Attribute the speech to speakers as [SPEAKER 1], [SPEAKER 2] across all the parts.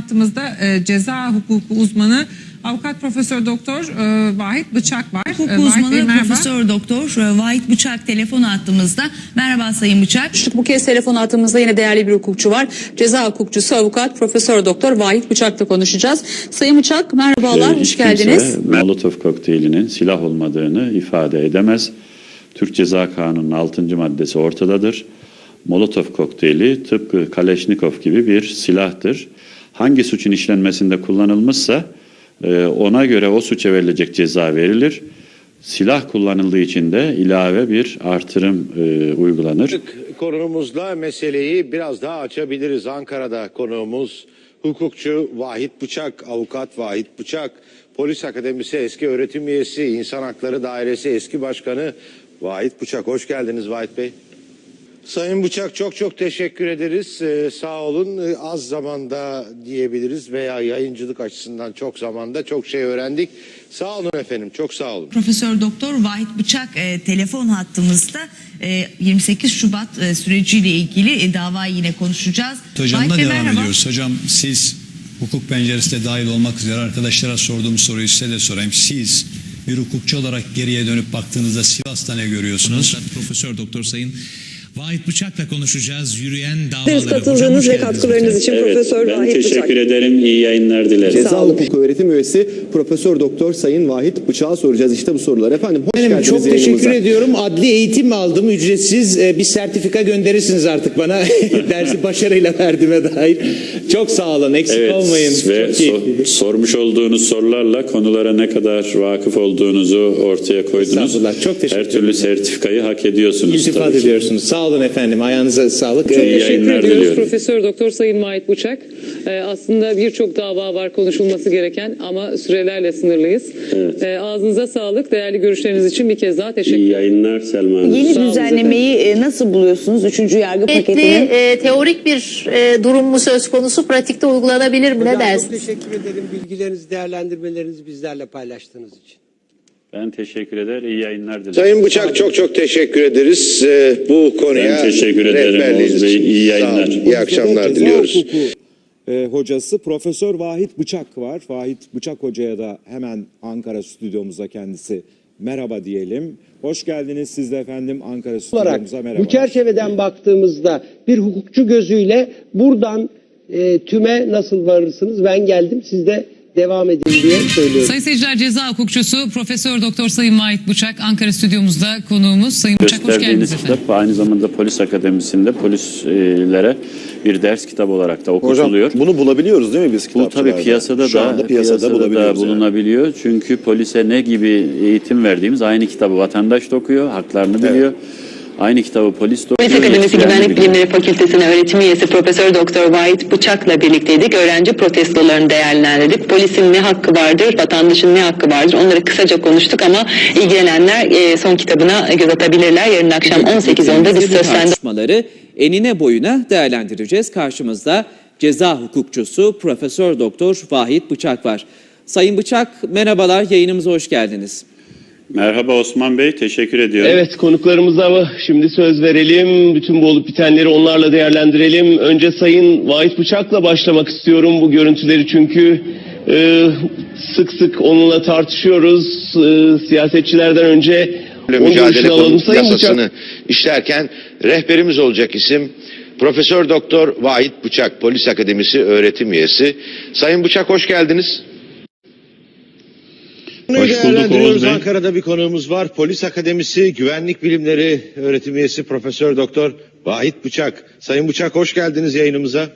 [SPEAKER 1] Hattımızda e, ceza hukuku uzmanı avukat profesör doktor e, Vahit Bıçak var.
[SPEAKER 2] Hukuk
[SPEAKER 1] E, Bey,
[SPEAKER 2] uzmanı
[SPEAKER 1] merhaba.
[SPEAKER 2] Profesör Doktor e, Vahit Bıçak telefon attığımızda. Merhaba Sayın Bıçak.
[SPEAKER 3] Bu kez telefon attığımızda yine değerli bir hukukçu var. Ceza hukukçusu avukat Profesör Doktor Vahit Bıçak'la konuşacağız. Sayın Bıçak merhabalar,
[SPEAKER 4] Ee,
[SPEAKER 3] hoş
[SPEAKER 4] hiç
[SPEAKER 3] geldiniz.
[SPEAKER 4] Molotov kokteylinin silah olmadığını ifade edemez. Türk Ceza Kanunu'nun 6. maddesi ortadadır. Molotov kokteyli tıpkı Kaleşnikov gibi bir silahtır. Hangi suçun işlenmesinde kullanılmışsa e, ona göre o suça verilecek ceza verilir. Silah kullanıldığı için de ilave bir artırım e, uygulanır.
[SPEAKER 5] Konuğumuzla meseleyi biraz daha açabiliriz. Ankara'da konuğumuz hukukçu Vahit Bıçak, avukat Vahit Bıçak, Polis Akademisi eski öğretim üyesi, İnsan Hakları Dairesi eski başkanı Vahit Bıçak. Hoş geldiniz Vahit Bey. Sayın Bıçak çok çok teşekkür ederiz. Ee, sağ olun. Ee, az zamanda diyebiliriz veya yayıncılık açısından çok zamanda çok şey öğrendik. Sağ olun efendim. Çok sağ olun.
[SPEAKER 2] Profesör Doktor Vahit Bıçak e, telefon hattımızda e, 28 Şubat e, süreciyle ilgili e, davayı yine konuşacağız.
[SPEAKER 6] Hocamla
[SPEAKER 2] Vahit Bey,
[SPEAKER 7] devam
[SPEAKER 2] merhaba.
[SPEAKER 7] ediyoruz. Hocam siz hukuk penceresinde dahil olmak üzere arkadaşlara sorduğum soruyu size de sorayım. Siz bir hukukçu olarak geriye dönüp baktığınızda Sivas'ta ne görüyorsunuz?
[SPEAKER 8] Profesör Doktor Sayın Vahit Bıçak'la konuşacağız. Yürüyen davaları. Hocam
[SPEAKER 9] katıldığınız
[SPEAKER 8] hoş
[SPEAKER 9] ve katkılarınız için Profesör
[SPEAKER 4] ben
[SPEAKER 9] Vahit
[SPEAKER 4] teşekkür
[SPEAKER 9] Bıçak.
[SPEAKER 4] ederim. İyi yayınlar dilerim.
[SPEAKER 10] Ceza Hukuku Öğretim Üyesi Profesör Doktor Sayın Vahit Bıçak'a soracağız işte bu sorular. Efendim hoş
[SPEAKER 11] Efendim
[SPEAKER 10] geldiniz
[SPEAKER 11] çok teşekkür
[SPEAKER 10] yayınımıza.
[SPEAKER 11] ediyorum. Adli eğitim aldım ücretsiz. Ee, bir sertifika gönderirsiniz artık bana. Dersi başarıyla verdiğime dair. Çok sağ olun. Eksik
[SPEAKER 4] Evet
[SPEAKER 11] olmayın.
[SPEAKER 4] ve so- sormuş olduğunuz sorularla konulara ne kadar vakıf olduğunuzu ortaya koydunuz.
[SPEAKER 11] Estağfurullah, çok teşekkür
[SPEAKER 4] Her türlü
[SPEAKER 11] ederim.
[SPEAKER 4] sertifikayı hak ediyorsunuz.
[SPEAKER 11] İltifat ediyorsunuz. Sağ olun efendim. Ayağınıza sağlık.
[SPEAKER 4] İyi
[SPEAKER 11] Ee,
[SPEAKER 4] yayınlar
[SPEAKER 9] ediyoruz
[SPEAKER 4] diliyorum.
[SPEAKER 9] Profesör Doktor Sayın Vahit Bıçak. Ee, aslında birçok dava var konuşulması gereken ama sürelerle sınırlıyız. Ee, ağzınıza sağlık. Değerli görüşleriniz için bir kez daha teşekkür
[SPEAKER 4] İyi yayınlar Selma Hanım.
[SPEAKER 12] Yeni
[SPEAKER 9] Sağ olun
[SPEAKER 12] düzenlemeyi e, nasıl buluyorsunuz? Üçüncü yargı paketini.
[SPEAKER 13] e, teorik bir e, durum mu söz konusu, pratikte uygulanabilir mi? Ne dersiniz?
[SPEAKER 11] teşekkür ederim. Bilgilerinizi, değerlendirmelerinizi bizlerle paylaştığınız için.
[SPEAKER 4] Ben teşekkür eder. İyi yayınlar dilerim.
[SPEAKER 5] Sayın Bıçak çok çok teşekkür ederiz. Ee, bu konuya
[SPEAKER 4] Ben teşekkür ederim Oğuz Bey. İyi
[SPEAKER 5] Sağ olun.
[SPEAKER 4] yayınlar.
[SPEAKER 5] İyi akşamlar diliyoruz.
[SPEAKER 10] e, hocası Profesör Vahit Bıçak var. Vahit Bıçak hocaya da hemen Ankara stüdyomuza kendisi merhaba diyelim. Hoş geldiniz siz de efendim Ankara
[SPEAKER 11] olarak
[SPEAKER 10] stüdyomuza merhaba.
[SPEAKER 11] bu çerçeveden baktığımızda bir hukukçu gözüyle buradan e, tüme nasıl varırsınız? Ben geldim siz de devam edin diye söylüyorum.
[SPEAKER 1] Sayın seyirciler ceza hukukçusu Profesör Doktor Sayın Vahit Bıçak Ankara stüdyomuzda konuğumuz. Sayın Bıçak hoş geldiniz efendim.
[SPEAKER 4] kitap aynı zamanda Polis Akademisi'nde polislere bir ders kitabı olarak da okutuluyor.
[SPEAKER 10] bunu bulabiliyoruz değil mi biz
[SPEAKER 4] Bu tabii piyasada
[SPEAKER 10] Şu
[SPEAKER 4] da
[SPEAKER 10] anda piyasada, bulabiliyoruz. yani.
[SPEAKER 4] bulunabiliyor. Çünkü polise ne gibi eğitim verdiğimiz aynı kitabı vatandaş da okuyor, haklarını biliyor. Aynı kitabı polis de okuyor.
[SPEAKER 3] Polis Akademisi Güvenlik. Bilimleri Fakültesi'nin öğretim üyesi Profesör Doktor Vahit Bıçak'la birlikteydik. Öğrenci protestolarını değerlendirdik. Polisin ne hakkı vardır, vatandaşın ne hakkı vardır onları kısaca konuştuk ama ilgilenenler e, son kitabına göz atabilirler. Yarın akşam 18.10'da biz
[SPEAKER 11] tartışmaları enine boyuna değerlendireceğiz. Karşımızda ceza hukukçusu Profesör Doktor Vahit Bıçak var. Sayın Bıçak merhabalar yayınımıza hoş geldiniz.
[SPEAKER 4] Merhaba Osman Bey, teşekkür ediyorum.
[SPEAKER 11] Evet konuklarımıza şimdi söz verelim. Bütün bu olup bitenleri onlarla değerlendirelim. Önce Sayın Vahit Bıçak'la başlamak istiyorum bu görüntüleri çünkü e, sık sık onunla tartışıyoruz. E, siyasetçilerden önce
[SPEAKER 5] mücadele
[SPEAKER 11] alalım. Sayın Bıçak
[SPEAKER 5] yasasını işlerken rehberimiz olacak isim Profesör Doktor Vahit Bıçak Polis Akademisi öğretim üyesi. Sayın Bıçak hoş geldiniz.
[SPEAKER 4] Hoş bulduk Oğuz Bey.
[SPEAKER 5] Ankara'da bir konuğumuz var. Polis Akademisi Güvenlik Bilimleri öğretim üyesi Profesör Doktor Vahit Bıçak. Sayın Bıçak hoş geldiniz yayınımıza.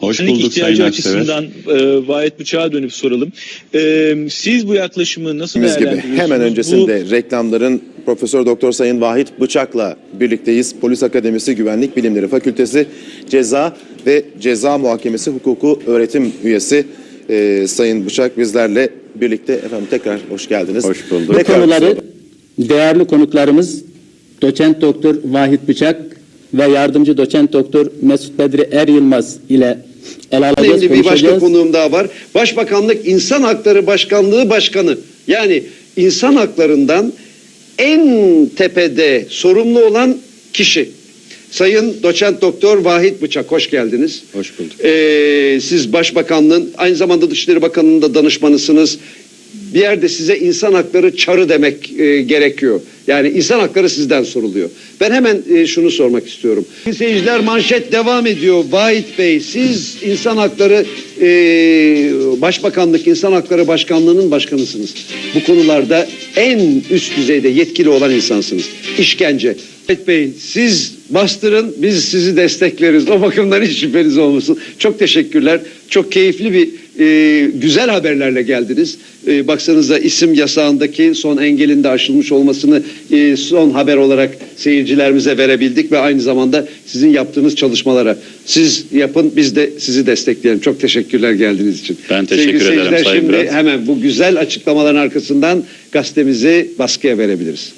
[SPEAKER 4] Hoş bulduk Sayın
[SPEAKER 8] ihtiyacı
[SPEAKER 4] Aksever.
[SPEAKER 8] açısından e, Vahit Bıçak'a dönüp soralım. E, siz bu yaklaşımı nasıl
[SPEAKER 10] Biz gibi
[SPEAKER 8] değerlendiriyorsunuz?
[SPEAKER 10] hemen
[SPEAKER 8] Bu-
[SPEAKER 10] öncesinde reklamların Profesör Doktor Sayın Vahit Bıçak'la birlikteyiz. Polis Akademisi Güvenlik Bilimleri Fakültesi Ceza ve Ceza Muhakemesi Hukuku Öğretim Üyesi e, Sayın Bıçak bizlerle birlikte efendim tekrar hoş geldiniz.
[SPEAKER 4] Hoş bulduk.
[SPEAKER 10] Tekrar
[SPEAKER 11] konuları değerli konuklarımız doçent doktor Vahit Bıçak ve yardımcı doçent doktor Mesut Bedri Er Yılmaz ile ele alacağız,
[SPEAKER 5] bir başka konuğum daha var. Başbakanlık İnsan Hakları Başkanlığı Başkanı. Yani insan haklarından en tepede sorumlu olan kişi.
[SPEAKER 14] Sayın Doçent Doktor Vahit Bıçak hoş geldiniz.
[SPEAKER 4] Hoş bulduk.
[SPEAKER 14] Ee, siz Başbakanlığın aynı zamanda Dışişleri Bakanı'nın da danışmanısınız. Bir yerde size insan hakları çarı demek e, gerekiyor. Yani insan hakları sizden soruluyor. Ben hemen e, şunu sormak istiyorum. Seyirciler manşet devam ediyor. Vahit Bey siz insan hakları e, Başbakanlık İnsan Hakları Başkanlığı'nın başkanısınız. Bu konularda en üst düzeyde yetkili olan insansınız. İşkence. Vahit Bey siz bastırın biz sizi destekleriz. O bakımdan hiç şüpheniz olmasın. Çok teşekkürler. Çok keyifli bir e, güzel haberlerle geldiniz. E, baksanıza isim yasağındaki son engelin de aşılmış olmasını e, son haber olarak seyircilerimize verebildik ve aynı zamanda sizin yaptığınız çalışmalara siz yapın biz de sizi destekleyelim. Çok teşekkürler geldiğiniz için.
[SPEAKER 4] Ben teşekkür
[SPEAKER 14] Sevgili
[SPEAKER 4] ederim Sayın
[SPEAKER 14] Şimdi
[SPEAKER 4] Bülent.
[SPEAKER 14] hemen bu güzel açıklamaların arkasından gazetemizi baskıya verebiliriz.